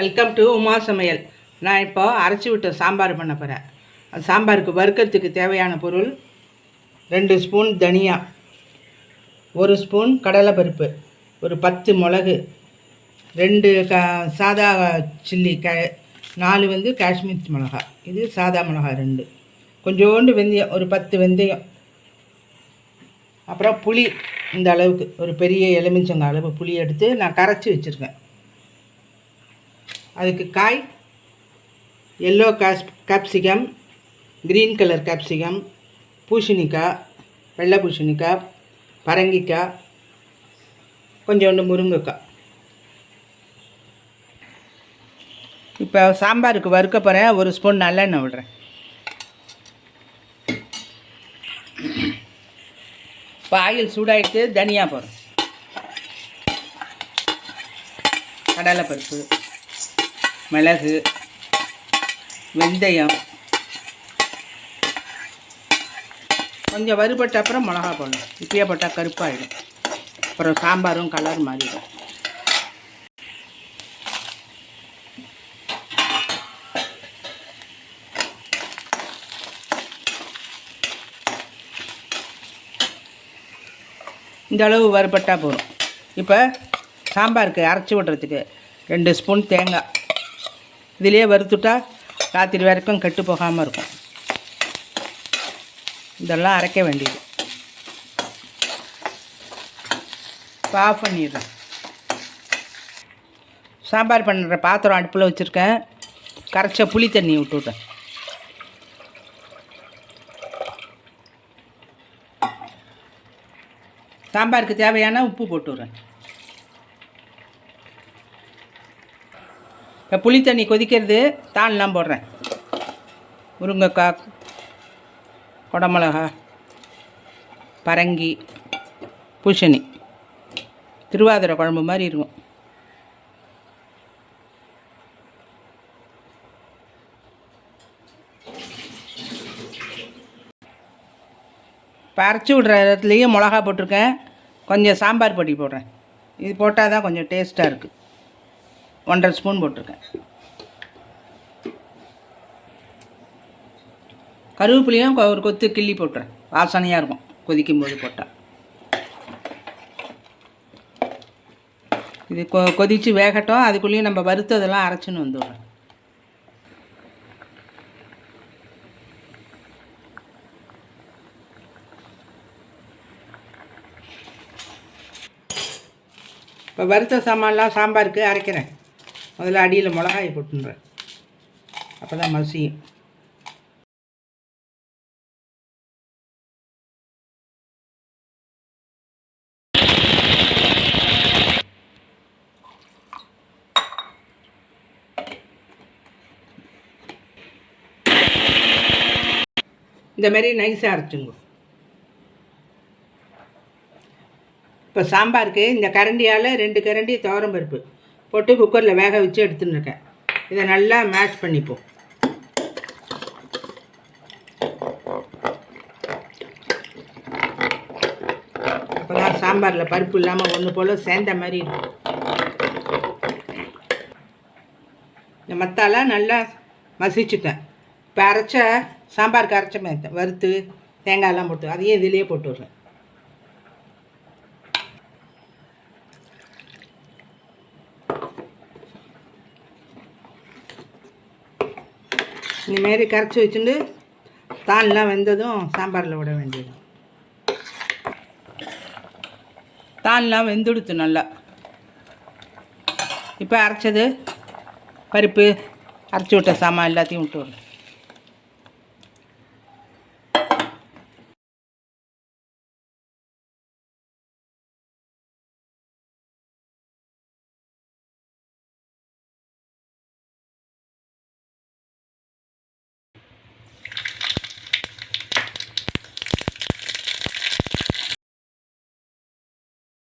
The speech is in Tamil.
வெல்கம் டு உமா சமையல். நான் இப்போ அரைச்சி விட்ட சாம்பார் பண்ண போகிறேன் அந்த சாம்பாருக்கு வறுக்கிறதுக்கு தேவையான பொருள் ரெண்டு ஸ்பூன் தனியா ஒரு ஸ்பூன் கடலைப்பருப்பு ஒரு பத்து மிளகு ரெண்டு க சாதா சில்லி க நாலு வந்து காஷ்மீர் மிளகா இது சாதா மிளகா ரெண்டு. கொஞ்சோண்டு வெந்தயம் ஒரு பத்து வெந்தயம். அப்புறம் புளி இந்த அளவுக்கு. ஒரு பெரிய எலுமிச்சங்க அளவு புளி எடுத்து நான் கரைச்சி வச்சுருக்கேன். அதுக்கு காய் எல்லோ காஸ் கேப்சிகம் க்ரீன் கலர் கேப்சிகம் பூசணிக்காய் வெள்ளை பூசணிக்காய் பரங்கிக்காய் கொஞ்சோண்டு முருங்கைக்காய் இப்போ சாம்பாருக்கு வறுக்க போகிறேன் ஒரு ஸ்பூன் நல்லெண்ணெய் விடுறேன். இப்போ ஆயில் சூடாயிட்டு தனியாக போடுறேன். கடலைப்பருப்பு மிளகு வெந்தயம் கொஞ்சம் வறுபட்ட அப்புறம் மிளகா போடணும். இப்பயே போட்டால் கருப்பாயிடும். அப்புறம் சாம்பாரும் கலர் மாறிடும். இந்த அளவு வறுபட்டால் போதும். இப்போ சாம்பாருக்கு அரைச்சி விட்றதுக்கு ரெண்டு ஸ்பூன் தேங்காய். இதிலே வறுத்துட்டா ராத்திரி வரைக்கும் கெட்டு போகாமல் இருக்கும். இதெல்லாம் அரைக்க வேண்டியது. இப்போ ஆஃப் பண்ணிடுறேன். சாம்பார் பண்ணுற பாத்திரம் அடுப்பில் வச்சுருக்கேன். கரைச்ச புளி தண்ணி விட்டுவிட்டேன் சாம்பாருக்கு தேவையான உப்பு போட்டு இப்போ புளி தண்ணி கொதிக்கிறது தாள்லாம் போடுறேன். முருங்கைக்காய் குடமிளகா பரங்கி பூசணி. திருவாதிரை குழம்பு மாதிரி இருக்கும். இப்போ அரைச்சி விட்ற இடத்துலையும் மிளகா போட்டிருக்கேன். கொஞ்சம் சாம்பார் பொடி போடுறேன். இது போட்டால் தான் கொஞ்சம் டேஸ்ட்டாக இருக்குது ஒன்றரை ஸ்பூன் போட்டிருக்கேன். கருவேப்பிலையும் கொ- ஒரு கொத்து கிள்ளி போட்டுறேன். வாசனையாக இருக்கும். கொதிக்கும் போது போட்டால் இது கொ கொதித்து வேகட்டும். அதுக்குள்ளேயும் நம்ம வறுத்ததெல்லாம் அரைச்சின்னு வந்துடுறோம் இப்போ வறுத்த சாமான்லாம் சாம்பாருக்கு அரைக்கிறேன். முதல்ல அடியில் மிளகாயை போட்டுன்றேன் அப்போ தான் மசியும் இந்த மாதிரி நைஸாக அரைச்சுங்க. இப்போ சாம்பாருக்கு இந்த கரண்டியால் ரெண்டு கரண்டி துவரம் பருப்பு. போட்டு குக்கரில் வேக வச்சு எடுத்துன்னு இருக்கேன். இதை நல்லா மேஷ் பண்ணிப்போம். அப்போ தான் சாம்பாரில் பருப்பு இல்லாமல் ஒன்று போல் சேர்ந்த மாதிரி இருக்கும். இந்த மத்தாலாம் நல்லா மசிச்சுட்டேன். இப்போ அரைச்ச சாம்பாருக்கு அரைச்ச மாதிரி வறுத்து தேங்காயெல்லாம் போட்டு அதையும் இதிலேயே போட்டு விட்றேன். இந்தமாரி கரைச்சி வச்சுட்டு தான்லாம் வெந்ததும் சாம்பாரில் விட வேண்டியது. தான்லாம் வெந்துடுத்து நல்லா. இப்போ அரைச்சது பருப்பு அரைச்சி விட்ட சாமான் எல்லாத்தையும் விட்டு விடுறேன்.